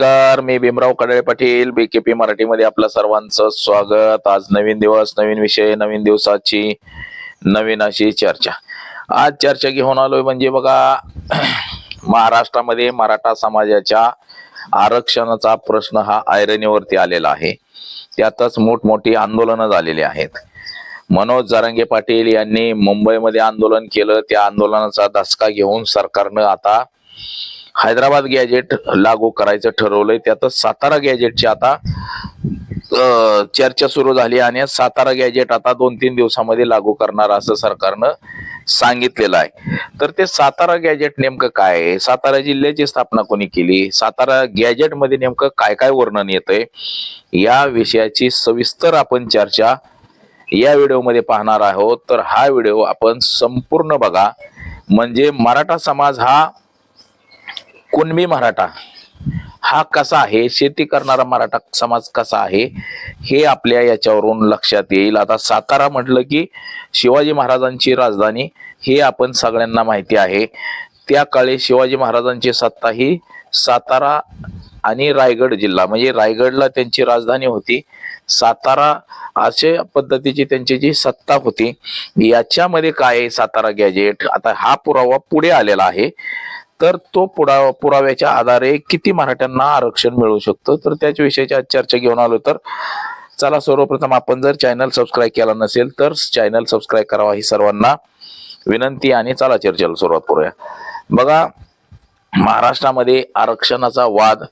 नमस्कार मी भीमराव कडाळे पाटील बीकेपी मराठीमध्ये आपलं सर्वांचं स्वागत. आज नवीन दिवस नवीन विषय नवीन दिवसाची नवीन अशी चर्चा. आज चर्चा घेऊन आलोय म्हणजे बघा महाराष्ट्रामध्ये मराठा समाजाच्या आरक्षणाचा प्रश्न हा ऐरणीवरती आलेला आहे. त्यातच मोठमोठी आंदोलनं झालेली आहेत. मनोज जारंगे पाटील यांनी मुंबईमध्ये आंदोलन केलं. त्या आंदोलनाचा धसका घेऊन सरकारनं आता हैदराबाद गॅजेट लागू करायचं ठरवलंय. त्यातच सातारा गॅजेटची आता चर्चा सुरू झाली आणि सातारा गॅजेट आता दोन तीन दिवसामध्ये लागू करणार असं सरकारनं सांगितलेलं आहे. तर ते सातारा गॅजेट नेमकं काय आहे? सातारा जिल्ह्याची स्थापना कोणी केली? सातारा गॅजेटमध्ये नेमकं काय काय वर्णन येतंय? या विषयाची सविस्तर आपण चर्चा या व्हिडिओमध्ये पाहणार आहोत. तर हा व्हिडिओ आपण संपूर्ण बघा. म्हणजे मराठा समाज हा कुणबी मराठा हा कसा आहे? शेती करणारा मराठा समाज कसा आहे? हे आपल्या याच्यावरून लक्षात येईल. आता सातारा म्हटलं की शिवाजी महाराजांची राजधानी हे आपण सगळ्यांना माहिती आहे. त्या काळी शिवाजी महाराजांची सत्ता ही सातारा आणि रायगड जिल्हा म्हणजे रायगडला त्यांची राजधानी होती. सातारा अशा पद्धतीची त्यांची जी सत्ता होती. याच्यामध्ये काय आहे? सातारा गॅजेट आता हा पुरावा पुढे आलेला आहे. तर तो पुरा पुराव्याच्या आधारे किती मराठ्यांना आरक्षण मिळू शकतं? तर त्याच्या विषयीची आज चर्चा घेऊन आलो तर चला सर्वप्रथम आपण जर चॅनल सबस्क्राईब केला नसेल तर चॅनल सबस्क्राईब करावा ही सर्वांना विनंती आणि चला चर्चेला सुरुवात करूया. बघा महाराष्ट्रामध्ये आरक्षणाचा वाद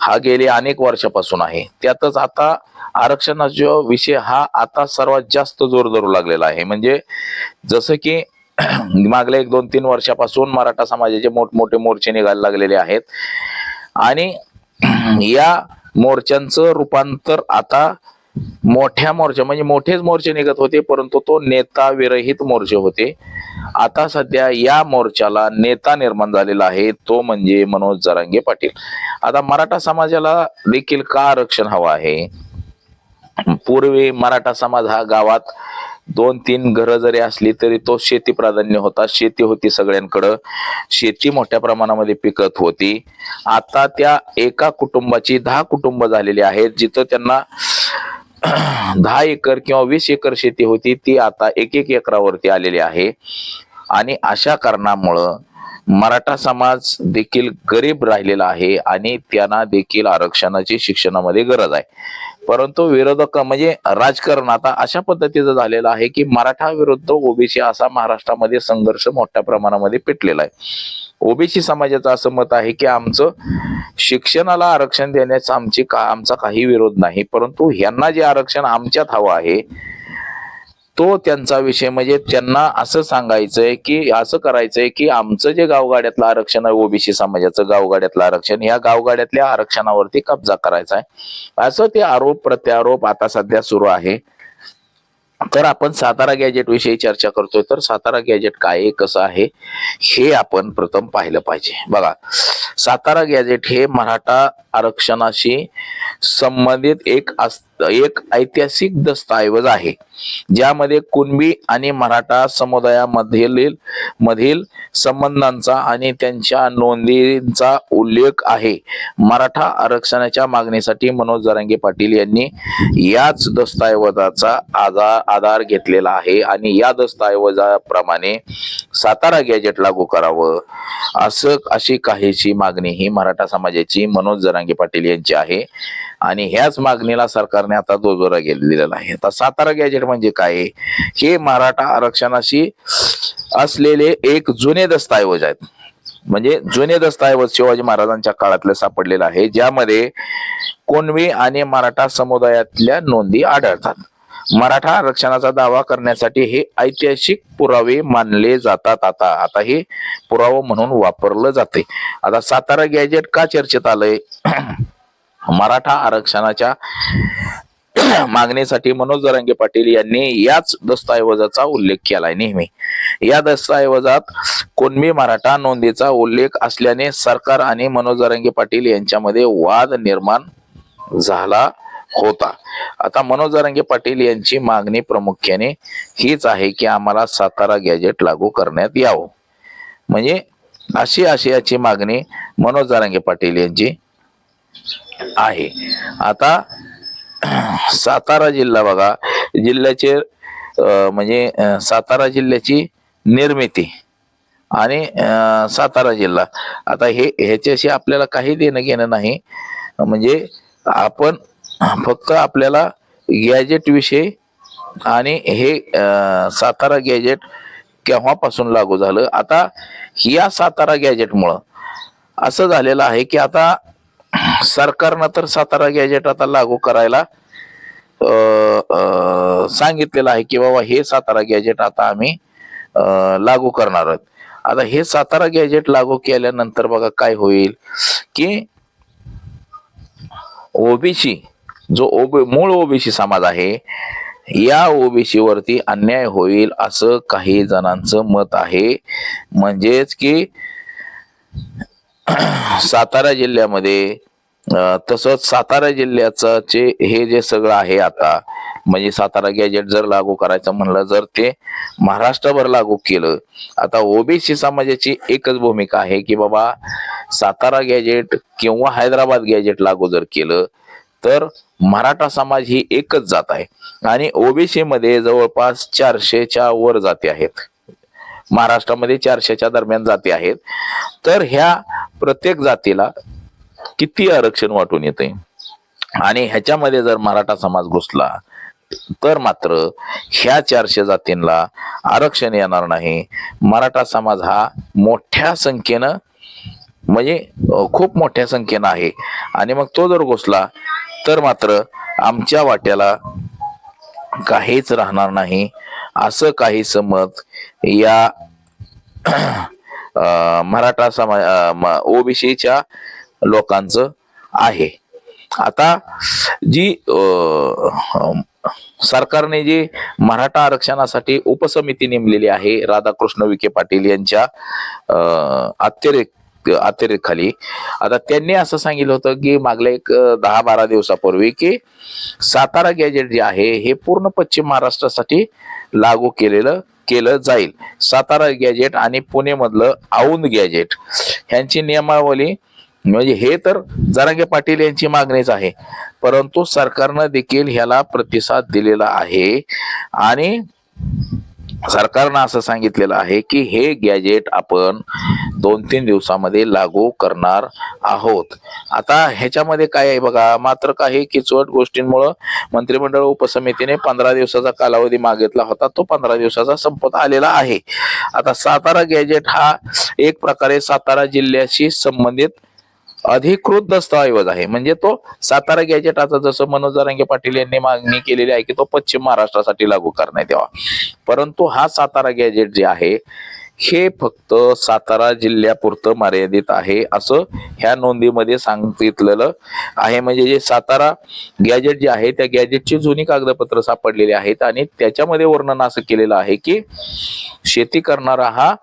हा गेले अनेक वर्षापासून आहे. त्यातच आता आरक्षणाचा विषय हा आता सर्वात जास्त जोर धरू लागलेला आहे. म्हणजे जसं की मागल्या एक दोन तीन वर्षापासून मराठा समाजाचे मोठमोठे मोर्चे निघायला लागलेले आहेत. आणि या मोर्चांचं रूपांतर आता मोठ्या मोर्चा म्हणजे मोठेच मोर्चे निघत होते परंतु तो नेता विरहित मोर्चे होते. आता सध्या या मोर्चाला नेता निर्माण झालेला आहे तो म्हणजे मनोज जरांगे पाटील. आता मराठा समाजाला देखील का आरक्षण हवं आहे? पूर्वी मराठा समाज हा गावात दोन तीन घरं जरी असली तरी तो शेती प्राधान्य होता. शेती होती सगळ्यांकडं. शेती मोठ्या प्रमाणामध्ये पिकत होती. आता त्या एका कुटुंबाची दहा कुटुंब झालेली आहेत जिथं त्यांना दहा एकर किंवा वीस एकर शेती होती ती आता एक एक एकरावरती आलेली आहे. आणि अशा कारणामुळं मराठा समाज देखील गरीब राहिलेला आहे आणि त्यांना देखील आरक्षणाची शिक्षणामध्ये गरज आहे. परंतु विरोधक म्हणजे राजकारण आता अशा पद्धतीचं झालेलं आहे की मराठा विरुद्ध ओबीसी असा महाराष्ट्रामध्ये संघर्ष मोठ्या प्रमाणामध्ये पेटलेला आहे. ओबीसी समाजाचं असं मत आहे की आमचं शिक्षणाला आरक्षण देण्याचा आमची का आमचा काही विरोध नाही परंतु ह्यांना जे आरक्षण आमच्यात हवं आहे तो त्यांचा विषय म्हणजे त्यांना असं सांगायचंय की असं करायचंय की आमचं जे गावगाड्यातलं आरक्षण आहे ओबीसी समाजाचं गावगाड्यातलं आरक्षण या गावगाड्यातल्या आरक्षणावरती कब्जा करायचा आहे असं ते आरोप प्रत्यारोप आता सध्या सुरू आहे. तर आपण सातारा गॅजेट विषयी चर्चा करतोय. तर सातारा गॅजेट काय आहे कसं आहे हे आपण प्रथम पाहिलं पाहिजे. बघा सातारा गॅजेट हे मराठा आरक्षणाशी संबंधित एक अस- एक ऐतिहासिक दस्तऐवज आहे ज्यामध्ये कुणबी आणि मराठा समुदायामधील मधील संबंधांचा आणि त्यांच्या नोंदींचा उल्लेख आहे. मराठा आरक्षणाच्या मागणीसाठी मनोज जरांगे पाटील यांनी याच दस्तऐवजाचा आधार आधार घेतलेला आहे आणि या दस्तऐवजाप्रमाणे सातारा गॅजेट लागू करावं असं अशी काहीशी मागणी ही मराठा समाजाची मनोज जरांगे पाटील यांची आहे. आणि ह्याच मागणीला सरकारने आता दोजोरा दिलेला आहे. आता सातारा गॅजेट म्हणजे काय? हे मराठा आरक्षणाशी असलेले एक जुने दस्तऐवज आहेत. म्हणजे जुने दस्तऐवज शिवाजी महाराजांच्या काळातले सापडलेलं आहे ज्यामध्ये कोणवी आणि मराठा समुदायातल्या नोंदी आढळतात. मराठा आरक्षणाचा दावा करण्यासाठी हे ऐतिहासिक पुरावे मानले जातात आता. आता हे पुरावा म्हणून वापरलं जाते. आता सातारा गॅजेट का चर्चेत आलंय? मराठा आरक्षणाच्या मागणीसाठी मनोज जरांगे पाटील यांनी याच दस्तऐवजाचा उल्लेख केलाय नेहमी. या दस्तऐवजात कुणबी मराठा नोंदीचा उल्लेख असल्याने सरकार आणि मनोज जरांगे पाटील यांच्यामध्ये वाद निर्माण झाला होता. आता मनोज जरांगे पाटील यांची मागणी प्रामुख्याने हीच आहे की आम्हाला सातारा गॅजेट लागू करण्यात यावं. म्हणजे अशी अशी याची मागणी मनोज जरांगे पाटील यांची आहे. आता सातारा जिल्हा बघा जिल्ह्याचे म्हणजे सातारा जिल्ह्याची निर्मिती आणि सातारा जिल्हा. आता हे ह्याच्याशी आपल्याला काही देणं घेणं नाही. म्हणजे आपण फक्त आपल्याला गॅजेट विषयी आणि हे सातारा गॅजेट केव्हापासून लागू झालं? आता या सातारा गॅजेटमुळं असं झालेलं आहे की आता सरकारनं तर सातारा गॅजेट आता लागू करायला सांगितलेलं आहे की बाबा हे सातारा गॅजेट आता आम्ही लागू करणार आहोत. आता हे सातारा गॅजेट लागू केल्यानंतर बघा काय होईल की ओबीसी जो ओबी मूळ ओबीसी समाज आहे या ओबीसी वरती अन्याय होईल असं काही जणांचं मत आहे. म्हणजेच की सातारा जिल्ह्यामध्ये तसंच सातारा जिल्ह्याचं जे हे जे सगळं आहे आता म्हणजे सातारा गॅजेट जर लागू करायचं म्हणलं जर ते महाराष्ट्रभर लागू केलं आता ओबीसी समाजाची एकच भूमिका आहे की बाबा सातारा गॅजेट किंवा हैदराबाद गॅजेट लागू जर केलं तर मराठा समाज ही एकच जात आहे. आणि ओबीसी मध्ये जवळपास चारशेच्या वर जाती आहेत. महाराष्ट्रामध्ये चारशेच्या दरम्यान जाती आहेत. तर ह्या प्रत्येक जातीला किती आरक्षण वाटून येते आणि ह्याच्यामध्ये जर मराठा समाज घुसला तर मात्र ह्या चारशे जातींना आरक्षण येणार नाही. मराठा समाज हा मोठ्या संख्येनं म्हणजे खूप मोठ्या संख्येनं आहे. आणि मग तो जर घुसला तर मात्र आमच्या वाट्याला काहीच राहणार नाही. असं काही मत या मराठा समाज ओबीसीच्या लोकांचं आहे. आता जी सरकारने जी मराठा आरक्षणासाठी उपसमिती नेमलेली आहे राधाकृष्ण विखे पाटील यांच्या अं, अतिरिक्त अतिरेखाली आता त्यांनी असं सांगितलं होतं की मागल्या एक दहा बारा दिवसापूर्वी की सातारा गॅजेट जे आहे हे पूर्ण पश्चिम महाराष्ट्रासाठी लागू केलेलं केलं जाईल. सातारा गॅजेट आणि पुणे मधलं औंद गॅजेट ह्यांची नियमावली म्हणजे हे तर जरांगे पाटील यांची मागणीच आहे. परंतु सरकारनं देखील ह्याला प्रतिसाद दिलेला आहे. आणि सरकारनं असं सांगितलेलं आहे की हे गॅजेट आपण दोन तीन दिवसामध्ये लागू करणार आहोत. आता ह्याच्यामध्ये काय आहे बघा मात्र काही किचवट गोष्टींमुळं मंत्रिमंडळ उपसमितीने पंधरा दिवसाचा कालावधी मागितला होता तो पंधरा दिवसाचा संपत आलेला आहे. आता सातारा गॅजेट हा एक प्रकारे सातारा जिल्ह्याशी संबंधित अधिकृत दस्तऐवज आहे. म्हणजे तो सातारा गॅजेटाचा जसं मनोज जरांगे पाटील यांनी मागणी केलेली आहे की तो पश्चिम महाराष्ट्रासाठी लागू करण्यात यावा परंतु हा सातारा गॅजेट जे आहे हे फक्त सातारा जिल्ह्यापुरतं मर्यादित आहे असं ह्या नोंदीमध्ये सांगितलेलं आहे. म्हणजे जे सातारा गॅजेट जे आहे त्या गॅजेटची जुनी कागदपत्र सापडलेली आहेत आणि त्याच्यामध्ये वर्णन असं केलेलं आहे की शेती करणारा हा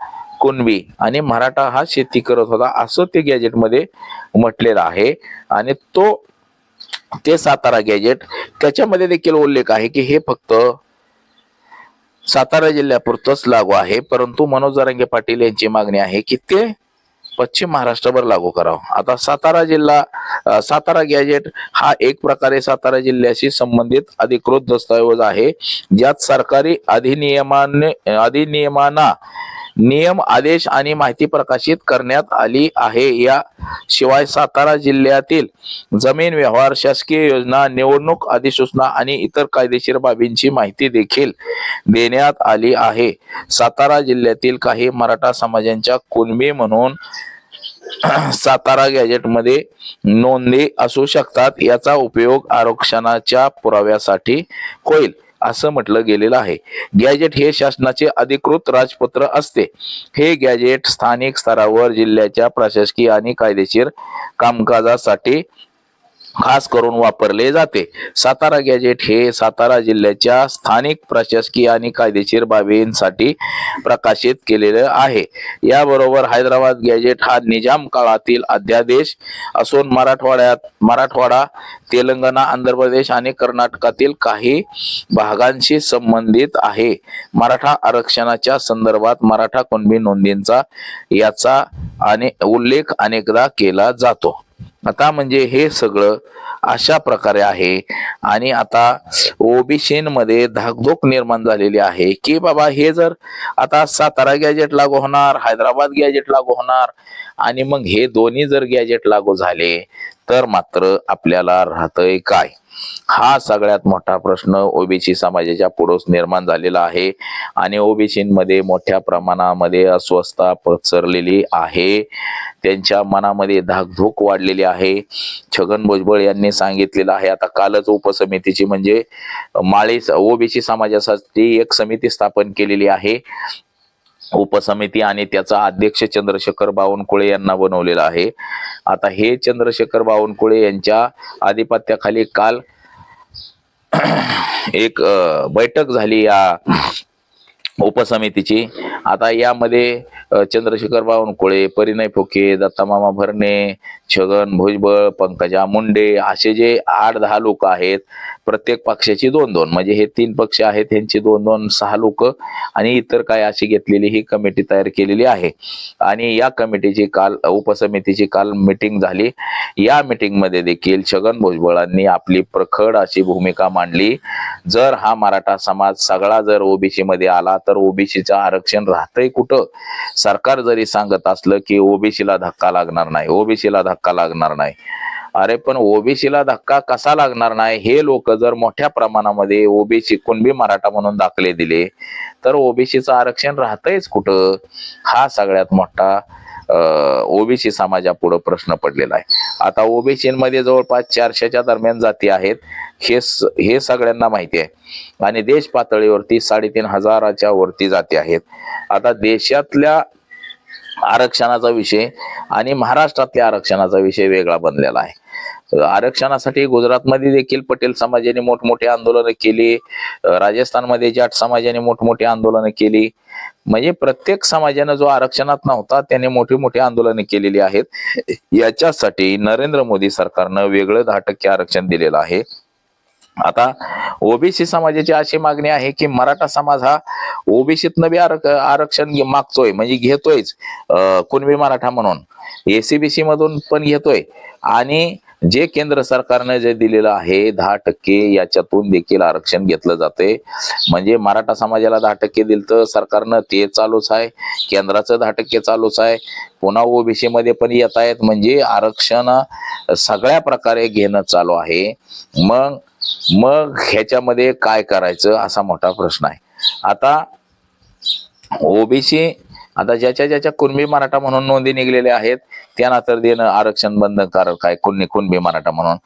कुणबी. आणि मराठा हा शेती करत होता असं ते गॅजेटमध्ये म्हटलेलं आहे. आणि तो ते सातारा गॅजेट त्याच्यामध्ये देखील उल्लेख आहे की हे फक्त सातारा जिल्ह्यापुरतच लागू आहे. परंतु मनोज जरांगे पाटील यांची मागणी आहे की ते पश्चिम महाराष्ट्रभर लागू करावं. आता सातारा जिल्हा सातारा गॅजेट हा एक प्रकारे सातारा जिल्ह्याशी संबंधित अधिकृत दस्तऐवज आहे. ज्यात सरकारी अधिनियमाने अधिनियमाना नियम आदेश आणि माहिती प्रकाशित करण्यात आली आहे. या शिवाय सातारा जिल्ह्यातील जमीन व्यवहार शासकीय योजना निवडणूक अधिसूचना आणि इतर कायदेशीर बाबींची माहिती देखील देण्यात आली आहे. सातारा जिल्ह्यातील काही मराठा समाजांच्या कुणबी म्हणून सातारा गॅजेटमध्ये नोंदी असू शकतात. याचा उपयोग आरक्षणाच्या पुराव्यासाठी होईल. असं म्हटलं गेलेलं आहे. गॅजेट हे शासनाचे अधिकृत राजपत्र असते. हे गॅजेट स्थानिक स्तरावर जिल्ह्याच्या प्रशासकीय आणि कायदेशीर कामकाजासाठी खास करून वापरले जाते. सातारा गॅजेट हे सातारा जिल्ह्याच्या स्थानिक प्रशासकीय आणि कायदेशीर बाबींसाठी प्रकाशित केलेलं आहे. याबरोबर हैदराबाद गॅजेट हा निजाम काळातील अध्यादेश असून मराठवाड्यात मराठवाडा तेलंगणा आंध्र प्रदेश आणि कर्नाटकातील काही भागांशी संबंधित आहे. मराठा आरक्षणाच्या संदर्भात मराठा कुणबी नोंदींचा याचा आणि उल्लेख अनेकदा केला जातो. आता म्हणजे हे सगळं अशा प्रकारे आहे. आणि आता ओबीसीमध्ये धाकधूक निर्माण झालेली आहे की बाबा हे जर आता सातारा गॅजेट लागू होणार हैदराबाद गॅजेट लागू होणार आणि मग हे दोन्ही जर गॅजेट लागू झाले तर मात्र आपल्याला राहतंय काय? हा सगळ्यात मोठा प्रश्न ओबीसी समाजाच्या पुढे निर्माण झालेला आहे आणि ओबीसीमध्ये मोठ्या प्रमाणामध्ये अस्वस्थता पसरलेली आहे. त्यांच्या मनामध्ये धाकधूक वाढलेली आहे. छगन भुजबळ यांनी सांगितलेलं आहे आता कालच उपसमितीची म्हणजे माळी ओबीसी समाजासाठी एक समिती स्थापन केलेली आहे. उपसमिती आणि त्याचा अध्यक्ष चंद्रशेखर बावनकुळे यांना बनवलेला आहे. आता हे चंद्रशेखर बावनकुळे यांच्या आधिपत्याखाली काल एक बैठक झाली या उपसमितीची. आता यामध्ये चंद्रशेखर बावनकुळे परिणय फुके दत्तामामा भरणे छगन भुजबळ पंकजा मुंडे असे जे आठ दहा लोक आहेत प्रत्येक पक्षाची दोन दोन. म्हणजे हे तीन पक्ष आहेत यांची दोन दोन सहा लोक आणि इतर काय अशी घेतलेली ही कमिटी तयार केलेली आहे. आणि या कमिटीची काल उपसमितीची काल मिटिंग झाली. या मिटिंगमध्ये देखील छगन भुजबळांनी आपली प्रखड अशी भूमिका मांडली. जर हा मराठा समाज सगळा जर ओबीसी मध्ये आला तर ओबीसीचं आरक्षण राहतंय कुठं? सरकार जरी सांगत असलं की ओबीसीला धक्का लागणार नाही ओबीसीला धक्का लागणार नाही. अरे पण ओबीसीला धक्का कसा लागणार नाही? हे लोक जर मोठ्या प्रमाणामध्ये ओबीसी कुणबी मराठा म्हणून दाखले दिले तर ओबीसीचं आरक्षण राहतंयच कुठं? हा सगळ्यात मोठा ओबीसी समाजापुढे प्रश्न पडलेला आहे. आता ओबीसीमध्ये जवळपास चारशेच्या दरम्यान जाती आहेत हे स- हे सगळ्यांना माहिती आहे. आणि देश पातळीवरती साडेतीन हजाराच्या वरती जाती आहेत. आता देशातल्या आरक्षणाचा विषय आणि महाराष्ट्रातल्या आरक्षणाचा विषय वेगळा बनलेला आहे. आरक्षणासाठी गुजरातमध्ये देखील पटेल समाजाने मोठमोठी आंदोलनं केली. राजस्थानमध्ये जाट समाजाने मोठमोठी आंदोलनं केली. म्हणजे प्रत्येक समाजानं जो आरक्षणात नव्हता त्याने मोठी मोठी आंदोलन केलेली आहेत. याच्यासाठी नरेंद्र मोदी सरकारनं वेगळं दहा टक्के आरक्षण दिलेलं आहे. आता ओबीसी समाजाची अशी मागणी आहे की मराठा समाज हा ओबीसीतनं बी आरक्षण मागतोय म्हणजे घेतोयच अं, कुणबी मराठा म्हणून. एसीबीसी मधून पण घेतोय. आणि जे केंद्र सरकारने जे दिलेलं आहे दहा टक्के याच्यातून देखील आरक्षण घेतलं जाते. म्हणजे मराठा समाजाला दहा टक्के दिलं तर सरकारनं ते चालूच आहे. केंद्राचं दहा टक्के चालूच आहे. पुन्हा ओबीसी मध्ये पण येत आहेत. म्हणजे आरक्षण सगळ्या प्रकारे घेणं चालू आहे. मग मग ह्याच्यामध्ये काय करायचं असा मोठा प्रश्न आहे. आता ओबीसी आता ज्याच्या ज्याच्या कुणबी मराठा म्हणून नोंदी निघलेल्या आहेत त्यांना तर देणं आरक्षण बंधनकारक आहे कुणी कुणबी मराठा म्हणून.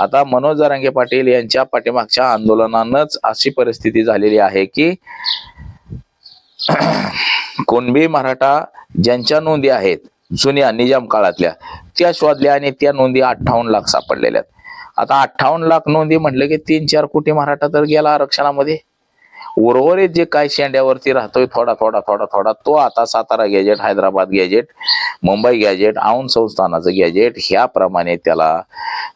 आता मनोज जरांगे पाटील यांच्या पाठीमागच्या आंदोलनानंच अशी परिस्थिती झालेली आहे की कुणबी मराठा ज्यांच्या नोंदी आहेत जुन्या निजाम काळातल्या त्या शोधल्या आणि त्या नोंदी अठ्ठावन्न लाख सापडलेल्या आहेत. आता अठ्ठावन्न लाख नोंदी म्हटलं की तीन चार कोटी मराठा तर गेला आरक्षणामध्ये. उर्वरित जे काय शेंड्यावरती राहतोय थोडा थोडा थोडा थोडा तो आता Satara gazette Hyderabad gazette Mumbai gazette Aundh संस्थानाचं gazette ह्याप्रमाणे त्याला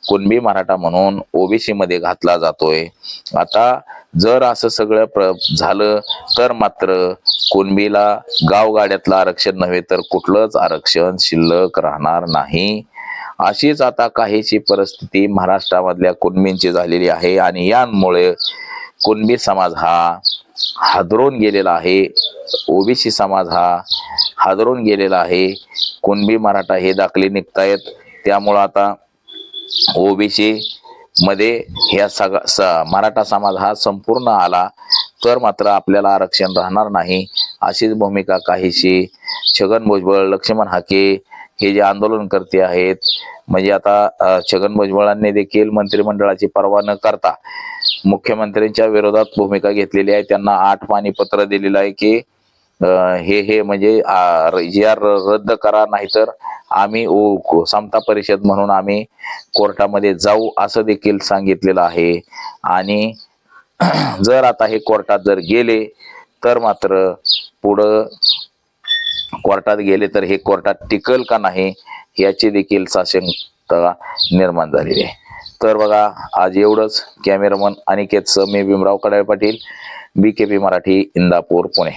कुणबी मराठा म्हणून ओबीसी मध्ये घातला जातोय. आता जर असं सगळं प्र झालं तर मात्र कुणबीला गावगाड्यातलं आरक्षण नव्हे तर कुठलंच आरक्षण शिल्लक राहणार नाही. अशीच आता काहीशी परिस्थिती महाराष्ट्रामधल्या कुणबींची झालेली आहे आणि यांमुळे कुणबी समाज हा हादरून गेलेला आहे. ओबीसी समाज हा हादरून गेलेला आहे. कुणबी मराठा हे दाखले निघतायत. त्यामुळं आता ओबीसी मध्ये ह्या सगळा स मराठा समाज हा संपूर्ण आला तर मात्र आपल्याला आरक्षण राहणार नाही. अशीच भूमिका काहीशी छगन भुजबळ लक्ष्मण हाके हे जे आंदोलन करते आहेत म्हणजे आता छगन भुजबळांनी देखील मंत्रिमंडळाची पर्वा न करता मुख्यमंत्र्यांच्या विरोधात भूमिका घेतलेली आहे. त्यांना आठ पाणीपत्र दिलेलं आहे की हे हे म्हणजे जी आर रद्द करा नाहीतर आम्ही समता परिषद म्हणून आम्ही कोर्टामध्ये जाऊ असं देखील सांगितलेलं आहे. आणि जर आता हे कोर्टात जर गेले तर मात्र पुढं कोर्टात गेले तर हे कोर्टात टिकल का नाही याची देखील साशंकता निर्माण झालेली आहे. तर बघा आज एवढंच. कॅमेरामन अनिकेत मी Bhimrao Kadale Patil B K P Marathi Indapur Pune.